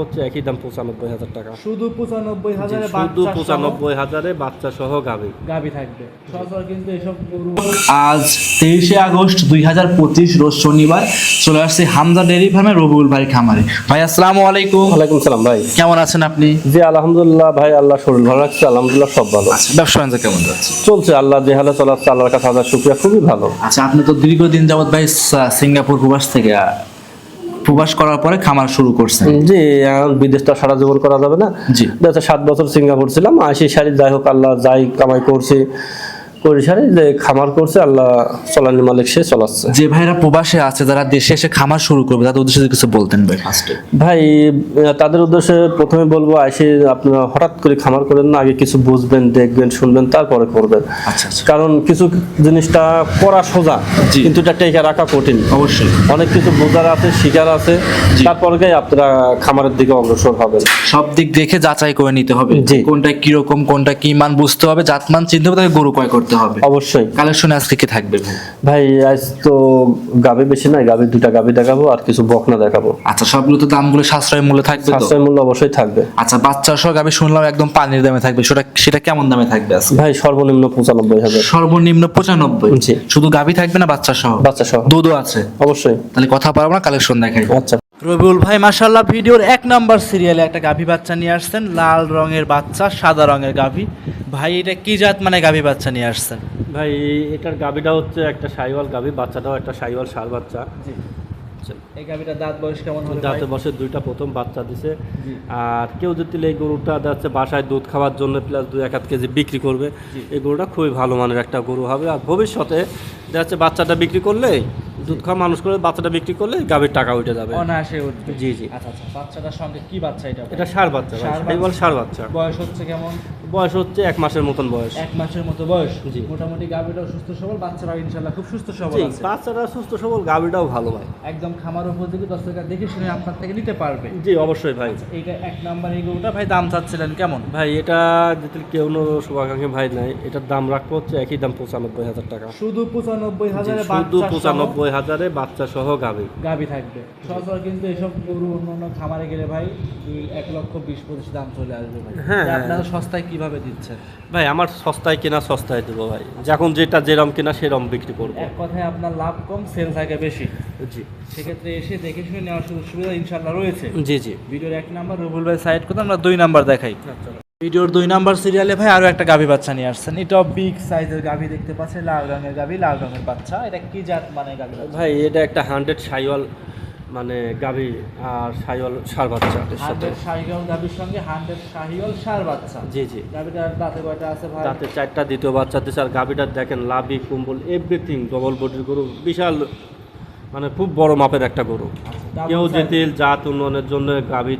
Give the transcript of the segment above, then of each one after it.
হচ্ছে একই দাম পঁচানব্বই হাজার টাকা। শুধু পঁচানব্বই হাজারে শুধু পঁচানব্বই হাজারে বাচ্চা সহ গাবে গাবি থাকবে সচরাচর কিন্তু এসব গরু। আজ তেইশে আগস্ট দুই হাজার পঁচিশ রোজ শনিবার চলে আসছে হামজা ডেয়ারি ফার্মে রবিউল ভাই খামারে। ভাই আসসালামু আলাইকুম। ওয়ালাইকুম সালাম ভাই। কেমন আছেন আপনি? জি আলহামদুলিল্লাহ ভাই আল্লাহ শরীর ভালো রাখছে আলহামদুলিল্লাহ সব ভালো। আচ্ছা ব্যবসা বাণিজ্য কেমন যাচ্ছে? চলছে আল্লাহ যে হালে চলাচ্ছে আল্লাহর কাছে হাজার শুক্রিয়া খুবই ভালো। আচ্ছা আপনি তো দীর্ঘদিন যাবত ভাই সিঙ্গাপুর প্রবাস থেকে প্রবাস করার পরে খামার শুরু করছে জি বিদেশ বিদেশটা সারা জীবন করা যাবে না। জি। সাত বছর সিঙ্গাপুর ছিলাম আশি সারি যাই হোক আল্লাহ যাই কামাই করছি। যে খামার করছে আল্লাহ চলানি মালিক সে চলাচ্ছে। যে ভাইরা প্রবাসে আছে যারা দেশে এসে খামার শুরু করবে তাদের উদ্দেশ্যে কিছু বলতেন ভাই ফার্স্টে ভাই তাদের উদ্দেশ্যে প্রথমে বলব আসে আপনারা হঠাৎ করে খামার করেন না আগে কিছু বুঝবেন দেখবেন শুনবেন তারপরে করবেন। আচ্ছা আচ্ছা। কারণ কিছু জিনিসটা করা সোজা কিন্তু এটা টেকে রাখা কঠিন। অবশ্যই। অনেক কিছু বোঝার আছে শিকার আছে। তারপরে আপনারা খামারের দিকে অগ্রসর হবেন। সব দিক দেখে যাচাই করে নিতে হবে। কোনটা কীরকম কোনটা কি মান বুঝতে হবে জাতমান চিনতে হবে তাকে গরু ক্রয় করতে হবে। অবশ্যই। কালেকশনে আজকে কি থাকবে? ভাই আজ তো গাবে বেশি নাই গাবে দুটা গাবে দেখাবো আর কিছু বকনা দেখাবো। আচ্ছা সবগুলো তো দামগুলো সাশ্রয় মূল্যে থাকবে তো? সাশ্রয় মূল্য অবশ্যই থাকবে। আচ্ছা বাচ্চা সহ গাবি শুনলাম একদম পানির দামে থাকবে। সেটা সেটা কেমন দামে থাকবে আজকে? ভাই সর্বনিম্ন পঁচানব্বই হাজার। সর্বনিম্ন পঁচানব্বই। শুধু গাবি থাকবে না বাচ্চা সহ? বাচ্চা সহ। দুধও আছে? অবশ্যই। তাহলে কথা পারব না কালেকশন দেখাই। আচ্ছা। রবিউল ভাই মাশাল্লাহ ভিডিওর এক নাম্বার সিরিয়ালে একটা গাভী বাচ্চা নিয়ে আসছেন। লাল রঙের বাচ্চা সাদা রঙের গাভী। ভাই এটা কি জাত মানে গাভী বাচ্চা নিয়ে আসছেন? ভাই এটার গাভীটা হচ্ছে একটা সাইওয়াল গাভী বাচ্চাটাও একটা সাইওয়াল সার বাচ্চা। এই গাভীটা দাঁত বয়স কেমন হবে যাতে বসে দুইটা প্রথম বাচ্চা দিছে। আর কেউ যদি এই গরুটা যাচ্ছে বাসায় দুধ খাওয়ার জন্য প্লাস দুই এক আধ কেজি বিক্রি করবে এই গরুটা খুবই ভালো মানের একটা গরু হবে। আর ভবিষ্যতে দেখা যাচ্ছে বাচ্চাটা বিক্রি করলে দুধ খাওয়া মানুষ করে বাচ্চাটা বিক্রি করলে গাভীর টাকা উঠে যাবে। অনায়াসে উঠবে। জি, জি। আচ্ছা আচ্ছা বাচ্চাটার সঙ্গে কি বাচ্চা এটা? এটা সার বাচ্চা ভাই, ষাঁড় সার বাচ্চা। বয়স হচ্ছে কেমন? বয়স হচ্ছে এক মাসের মতন বয়স। এক মাসের মতো বয়স? জি। মোটামুটি গাভীটাও সুস্থ সবল বাচ্চারাও ইনশাল্লাহ খুব সুস্থ সবল আছে। বাচ্চাটা সুস্থ সবল গাভীটাও ভালো ভাই। একদম খামার উপযোগী দর্শকরা দেখে শুনে আপনার থেকে নিতে পারবে। জি অবশ্যই ভাই। এইটা এক নাম্বার এই গরুটা ভাই দাম চাচ্ছিলেন কেমন? ভাই এটা যদি কেউ নো শুভাকাঙ্ক্ষী ভাই নাই এটার দাম রাখব হচ্ছে একই দাম পঁচানব্বই হাজার টাকা। শুধু পঁচানব্বই হাজার হাজারে শুধু পঁচানব্বই হাজারে বাচ্চা সহ গাভী। গাভী থাকবে। সচরাচর কিন্তু এসব গরু অন্য অন্য খামারে গেলে ভাই দুই এক লক্ষ বিশ পঁচিশ দাম চলে আসবে ভাই। হ্যাঁ, হ্যাঁ। আপনারা সস্তায় কীভাবে দিচ্ছেন? ভাই আমার সস্তায় কেনা সস্তায় দেবো ভাই। যখন যেটা যেরম কেনা সেরম বিক্রি করব। এক কথায় আপনার লাভ কম সেল থাকে বেশি। জি। সেক্ষেত্রে এসে দেখে শুনে নেওয়ার সুযোগ সুবিধা ইনশাল্লাহ রয়েছে। জি জি। ভিডিওর এক নাম্বার রুবুল ভাই সাইড করতে আমরা দুই নাম্বার দেখাই। আচ্ছা। ভিডিওর দুই নাম্বার সিরিয়ালে ভাই আরও একটা গাভী বাচ্চা নিয়ে আসছেন। এটা বিগ সাইজের গাভী দেখতে পাচ্ছেন লাল রঙের গাভী লাল রঙের বাচ্চা। এটা কি জাত মানে গাভী ভাই এটা একটা হান্ড্রেড সাইওয়াল মানে গাভী আর সাইওয়াল সার বাচ্চা। হান্ড্রেড শাহিওয়াল গাভীর সঙ্গে হান্ড্রেড শাহিওয়াল সার বাচ্চা। জি জি। গাভীটার দাঁতে কয়টা আছে ভাই? তাতে চারটা দ্বিতীয় বাচ্চা দিচ্ছে আর গাভীটার দেখেন লাভি কুম্বল এভরিথিং ডবল বডির গরু বিশাল মানে খুব বড় মাপের একটা গরু। কেউ size। যদি জাত উন্নয়নের জন্য গাভী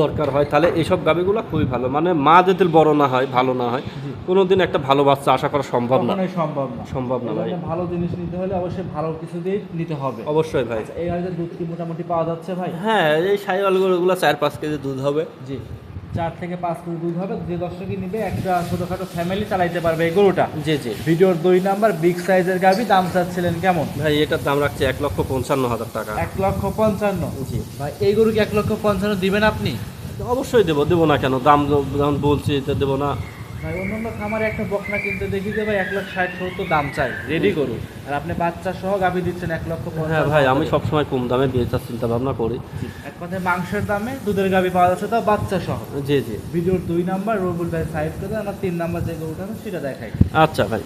দরকার হয় তাহলে এইসব গাভীগুলো খুবই ভালো। মানে মা যদি বড় না হয় ভালো না হয় কোনো দিন একটা ভালো বাচ্চা আশা করা সম্ভব না। সম্ভব না। সম্ভব না ভাই। ভালো জিনিস নিতে হলে অবশ্যই ভালো কিছু দিয়ে নিতে হবে। অবশ্যই ভাই। এই গাড়িতে দুধ কি মোটামুটি পাওয়া যাচ্ছে ভাই? হ্যাঁ এই সাইওয়াল গরুগুলো চার পাঁচ কেজি দুধ হবে। জি। চার থেকে পাঁচ কেজি দুধ হবে। যে দর্শকই নিবে একটা ছোটোখাটো ফ্যামিলি চালাইতে পারবে এই গরুটা। জি জি। ভিডিওর দুই নাম্বার বিগ সাইজের গাভী দাম চাচ্ছিলেন কেমন? ভাই এটার দাম রাখছে এক লক্ষ পঞ্চান্ন হাজার টাকা। এক লক্ষ পঞ্চান্ন। জি। ভাই এই গরুকে এক লক্ষ পঞ্চান্ন দিবেন আপনি? অবশ্যই দেবো দেবো না কেন? দাম যখন বলছি এটা দেবো না। ভাই অন্যান্য খামারে একটা বকনা কিনতে দেখি যে ভাই এক লাখ ষাট সত্তর দাম চাই রেডি করুন আর আপনি বাচ্চা সহ গাভি দিচ্ছেন এক লক্ষ হ্যাঁ ভাই আমি। সবসময় কম দামে বেচার চিন্তা ভাবনা করি। এক কথায় মাংসের দামে দুধের গাভি পাওয়া যাচ্ছে তাও বাচ্চা সহ। জি জি। ভিডিওর দুই নাম্বার রবুল ভাই সাইড করে আমার তিন নাম্বার যে গরুটা সেটা দেখাই। আচ্ছা ভাই।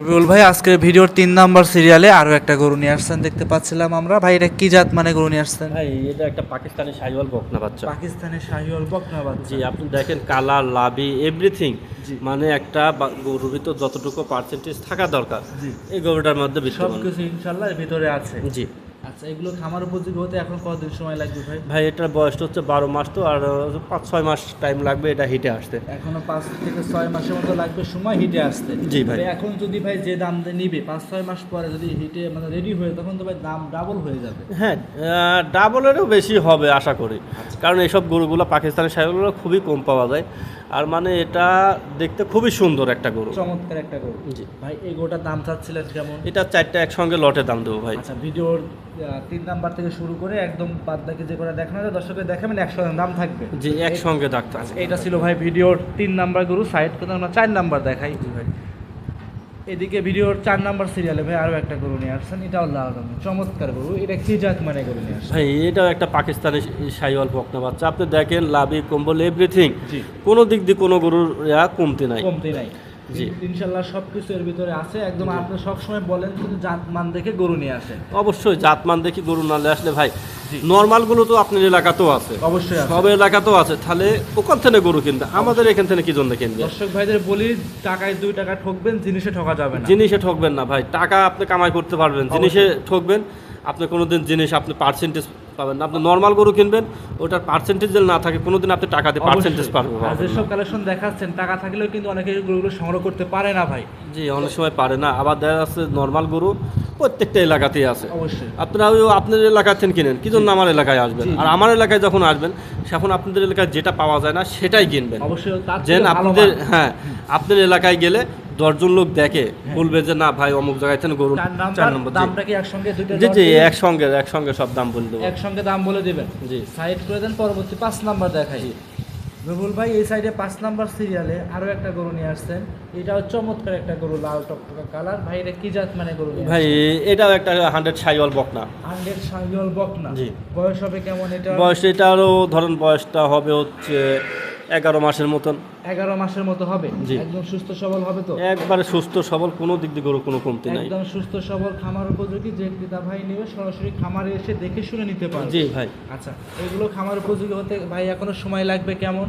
রবুল ভাই আজকের ভিডিওর তিন নাম্বার সিরিয়ালে আরও একটা গরু নিয়ে আসছেন। দেখতে পাচ্ছিলাম আমরা। ভাই এটা কি জাত মানে গরু নিয়ে আসছেন? ভাই এটা একটা পাকিস্তানি শাহিওয়াল বকনা বাচ্চা। পাকিস্তানের শাহিওয়াল বকনা বাচ্চা। জি আপনি দেখেন কালার লাভি এভরিথিং মানে একটা গরুর ভিতর যতটুকু পার্সেন্টেজ থাকা দরকার এই গরুটার মধ্যে সব কিছু ইনশাল্লাহ এর ভিতরে আছে। জি। আচ্ছা এগুলো খামার উপযোগী হতে এখন কতদিন সময় লাগবে ভাই? ভাই এটার বয়সটা হচ্ছে বারো মাস তো আর পাঁচ ছয় মাস টাইম লাগবে এটা হিটে আসতে। এখনও পাঁচ থেকে ছয় মাসের মতো লাগবে সময় হিটে আসতে। জি ভাই। এখন যদি ভাই যে দাম নিবে পাঁচ ছয় মাস পরে যদি হিটে মানে রেডি হয়ে তখন তো ভাই দাম ডাবল হয়ে যাবে। হ্যাঁ ডাবলেরও বেশি হবে আশা করি। কারণ এইসব গরুগুলো পাকিস্তানের সাইগুলো খুবই কম পাওয়া যায়। আর মানে এটা দেখতে খুবই সুন্দর একটা গরু। চমৎকার একটা গরু। জি। ভাই এই গরুটার দাম চাচ্ছিলেন কেমন? এটা চারটা একসঙ্গে লটে দাম দেবো ভাই। আচ্ছা ভিডিওর তিন নাম্বার থেকে শুরু করে একদম বাদ বাকি যে করে দেখানো যায় দর্শকের দেখাবেন একশো দাম থাকবে। জি একসঙ্গে ডাক্তার আচ্ছা এটা ছিল ভাই ভিডিওর তিন নাম্বার গরু সাইড করে আমরা চার নাম্বার দেখাই। ভাই। এদিকে ভিডিওর চার নাম্বার সিরিয়ালে ভাই আরও একটা গরু নিয়ে আসছেন এটাও লাল রঙের। চমৎকার গরু এটা কি জাত মানে গরু নিয়ে আসছেন? ভাই এটাও একটা পাকিস্তানি সাইওয়াল বকনা বাচ্চা। আপনি দেখেন লাভি কম্বল এভরিথিং কোনো দিক দিয়ে কোনো গরুর কমতি নাই। কমতে নাই। জি। ইনশাল্লাহ সব কিছু এর ভিতরে আছে। একদম আপনি সবসময় বলেন কিন্তু জাত মান দেখে গরু নিয়ে আসেন। অবশ্যই জাতমান দেখি গরু নালে আসলে ভাই জি। নর্মালগুলো তো আপনার এলাকাতেও আছে। অবশ্যই। সব এলাকাতেও আছে। তাহলে ওখান থেকে গরু কিনবে আমাদের এখান থেকে কি জন্য কিনবে দর্শক ভাইদের বলি টাকায় দুই টাকা ঠকবেন জিনিসে ঠকা যাবে না। জিনিসে ঠকবেন না ভাই। টাকা আপনি কামাই করতে পারবেন জিনিসে ঠকবেন। আপনি কোনোদিন জিনিস আপনি পার্সেন্টেজ পাবেন না। আপনি নর্মাল গরু কিনবেন ওটার পার্সেন্টেজ না থাকে কোনোদিন আপনি টাকা দিয়ে পার্সেন্টেজ আর যেসব কালেকশন দেখাচ্ছেন টাকা থাকলেও কিন্তু অনেকে গরুগুলো সংগ্রহ করতে পারে না ভাই। জি অনেক সময় পারে না। আবার দেখা যাচ্ছে নর্মাল গরু প্রত্যেকটা এলাকাতেই আছে। অবশ্যই। আপনারা ওই আপনাদের এলাকা থেকে কিনেন কি জন্য আমার এলাকায় আসবেন? আর আমার এলাকায় যখন আসবেন তখন আপনাদের এলাকায় যেটা পাওয়া যায় না সেটাই কিনবেন। অবশ্যই যেন আপনাদের হ্যাঁ আপনার এলাকায় গেলে দশজন লোক দেখে বলবে যে না ভাই অমুক জায়গায় থেকে গরু চার নম্বর দামটা কি একসঙ্গে দুইটা জি জি একসঙ্গে একসঙ্গে সব দাম বলে দেবো। একসঙ্গে দাম বলে দিবেন? জি। সাইড করে দেন পরবর্তী পাঁচ নাম্বার দেখাই। রবুল ভাই এই সাইডে পাঁচ নাম্বার সিরিয়ালে আরও একটা গরু নিয়ে আসছেন। এটাও চমৎকার একটা গরু লাল টকটকা কালার। ভাই এটা কি জাত মানে গরু ভাই এটাও একটা হান্ড্রেড সাইওয়াল বকনা। হান্ড্রেড সাইল বকনা। জি। বয়স হবে কেমন এটা? বয়স এটারও ধরেন বয়সটা হবে হচ্ছে এগারো মাসের মতন। এগারো মাসের মতো হবে? জি। একদম সুস্থ সবল হবে তো? একবারে সুস্থ সবল কোনো দিক দিয়ে গরু কোনো কমতি নাই। একদম সুস্থ সবল খামার উপযোগী যে ক্রেতা ভাই নেবে সরাসরি খামারে এসে দেখে শুনে নিতে পারবে। জি ভাই। আচ্ছা এগুলো খামার উপযোগী হতে ভাই এখনও সময় লাগবে কেমন?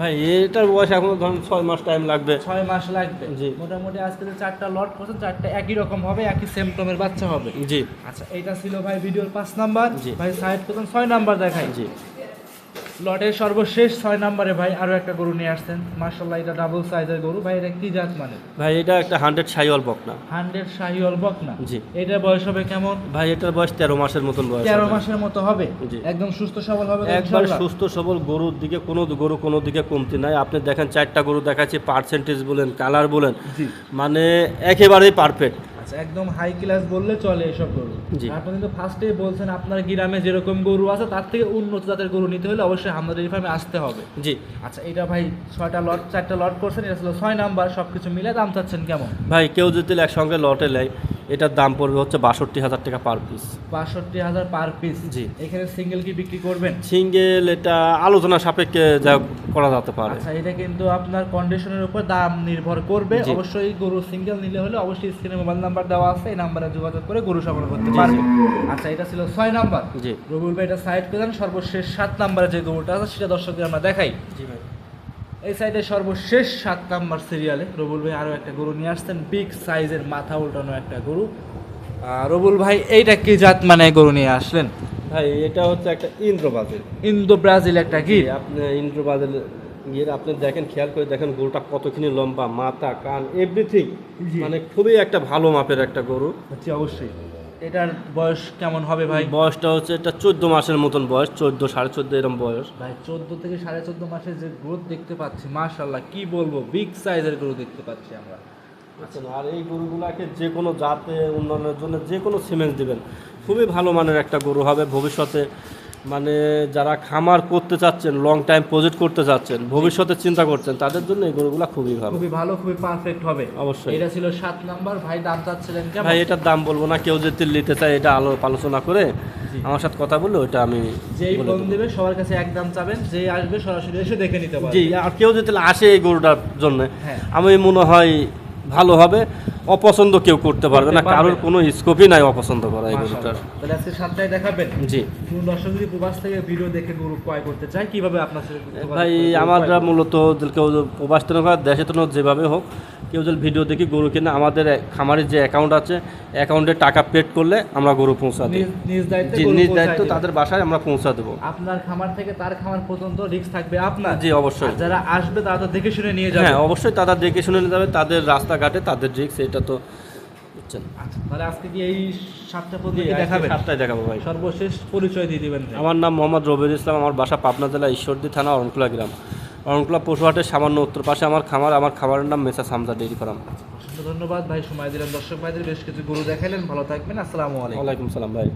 ভাই এটার বয়স এখনও ধরুন ছয় মাস টাইম লাগবে। ছয় মাস লাগবে। জি। মোটামুটি আজকে যে চারটা লট করছে চারটা একই রকম হবে একই সেমটমের বাচ্চা হবে। জি। আচ্ছা এইটা ছিল ভাই ভিডিওর পাঁচ নাম্বার। জি। ভাই সাইড করছেন ছয় নাম্বার দেখাই। জি। লটের সর্বশেষ ছয় নাম্বারে ভাই আরও একটা গরু নিয়ে আসছেন। মার্শাল্লাহ এটা ডাবল সাইজের গরু। ভাই এটা কি জাত মানে? ভাই এটা একটা হান্ড্রেড সাইওয়াল বকনা হান্ড্রেড শাহিওয়াল বকনা জি। এটার বয়স হবে কেমন? ভাই এটার বয়স তেরো মাসের মতন বয়স তেরো মাসের মতো হবে। একদম সুস্থ সবল হবে একবার সুস্থ সবল গরুর দিকে কোনো গরু কোনো দিকে কমতি নাই। আপনি দেখেন চারটা গরু দেখাচ্ছি পার্সেন্টেজ বলেন কালার বলেন। মানে একেবারেই পারফেক্ট আচ্ছা একদম হাই ক্লাস বললে চলে এসব গরু। আপনি কিন্তু ফার্স্টেই বলছেন আপনার গ্রামে যেরকম গরু আছে তার থেকে উন্নত জাতের গরু নিতে হলে অবশ্যই আমাদের এই ফার্মে আসতে হবে। জি। আচ্ছা এটা ভাই ছয়টা লট চারটা লট করছেন এটা ছিল ছয় নাম্বার সব কিছু মিলে দাম চাচ্ছেন কেমন? ভাই কেউ যদি একসঙ্গে লটে নেয় এটার দাম পড়বে হচ্ছে বাষট্টি হাজার টাকা পার পিস বাষট্টি হাজার পার পিস জি। এখানে সিঙ্গেল কি বিক্রি করবেন? সিঙ্গেল এটা আলোচনা সাপেক্ষে যা করা যেতে পারে। আচ্ছা এটা কিন্তু আপনার কন্ডিশনের উপর দাম নির্ভর করবে। অবশ্যই গরু সিঙ্গেল নিলে হলে অবশ্যই স্ক্রিনে মোবাইল নাম্বার দেওয়া আছে। এই নাম্বারে যোগাযোগ করে গরু সংগ্রহ করতে পারবে। আচ্ছা এটা ছিল ছয় নাম্বার জি। রবুল ভাই এটা সাইড করে দেন। সর্বশেষ সাত নাম্বারে যে গরুটা আছে সেটা দর্শকদের আমরা দেখাই। জি ভাই। এই সাইডে সর্বশেষ সাত নাম্বার সিরিয়ালে রবুল ভাই আরও একটা গরু নিয়ে আসছেন। বিগ সাইজের মাথা উল্টানো একটা গরু। আর রবুল ভাই এইটা কি জাত মানে গরু নিয়ে আসলেন? ভাই এটা হচ্ছে একটা ইন্দ্রবাজিল ইন্দো ব্রাজিল একটা কি? আপনি ইন্দ্রবাজিল গিয়ে আপনি দেখেন খেয়াল করে দেখেন গরুটা কতখানি লম্বা মাথা কান এভরিথিং মানে খুবই একটা ভালো মাপের একটা গরু। হচ্ছে অবশ্যই। এটার বয়স কেমন হবে ভাই? বয়সটা হচ্ছে এটা চোদ্দ মাসের মতন বয়স চোদ্দ সাড়ে চোদ্দ এরকম বয়স। ভাই চোদ্দ থেকে সাড়ে চোদ্দ মাসের যে গ্রোথ দেখতে পাচ্ছি মাশাল্লাহ কি বলব? বিগ সাইজের গরু দেখতে পাচ্ছি আমরা। আর এই গরুগুলাকে যে কোনো জাতে উন্নয়নের জন্য যে কোনো সিমেন্ট দেবেন। খুবই ভালো মানের একটা গরু হবে ভবিষ্যতে মানে যারা খামার করতে চাচ্ছেন লং টাইম প্রজেক্ট করতে চাচ্ছেন ভবিষ্যতে চিন্তা করছেন তাদের জন্য এই গরুগুলা খুবই ভালো। খুবই ভালো খুবই পারফেক্ট হবে। অবশ্যই। এটা ছিল সাত নাম্বার। ভাই দাম চাচ্ছিলেন কেমন? ভাই এটার দাম বলব না কেউ যদি নিতে চায় এটা আলো আলোচনা করে আমার সাথে কথা বললে ওটা আমি যেই ফোন দেবো। সবার কাছে এক দাম চাবেন যেই আসবে সরাসরি এসে দেখে নিতে পারবে। জি আর কেউ যদি আসে এই গরুটার জন্য হ্যাঁ। আমি মনে হয় ভালো হবে। অপছন্দ কেউ করতে পারবে না কারোর। কোনো স্কোপই নাই অপছন্দ করা এই। গরুটার। তাহলে আজকে সাতটায় দেখাবেন। জি। দর্শক যদি প্রবাস থেকে ভিডিও দেখে গরু ক্রয় করতে চায় কীভাবে আপনার ভাই আমরা মূলত কেউ প্রবাস তেন দেশে তেন যেভাবে হোক কেউ যদি ভিডিও দেখি গরু কিনে আমাদের খামারের যে অ্যাকাউন্ট আছে অ্যাকাউন্টে টাকা পেড করলে আমরা গরু পৌঁছা দিই নিজ- দায়িত্বে তাদের বাসায় আমরা পৌঁছা দেবো। আপনার খামার থেকে তার খামার পর্যন্ত রিস্ক থাকবে আপনার। জি অবশ্যই। যারা আসবে তারা তো দেখে শুনে নিয়ে যাবে। হ্যাঁ অবশ্যই তারা দেখে শুনে নিয়ে যাবে তাদের রাস্তাঘাটে তাদের রিক্স এটা তো পাচ্ছেন আচ্ছা তাহলে আজকে কি এই সাতটা পদ্ধতি দেখাবেন? সাতটায় দেখাবো ভাই। সর্বশেষ পরিচয় দিয়ে দিবেন আমার নাম মোহাম্মদ রবিউল ইসলাম আমার বাসা পাবনা জেলা ঈশ্বরদী থানা অরণকুলা গ্রাম। অরণকুলা পশুহাটের সামান্য উত্তর পাশে আমার খামার আমার খামারের নাম মেসা সামজা ডেইরি ফার্ম। ধন্যবাদ ভাই সময় দিলেন। দর্শক ভাইদের বেশ কিছু গরু দেখালেন ভালো থাকবেন আসসালামু আলাইকুম। ওয়ালাইকুম সালাম ভাই।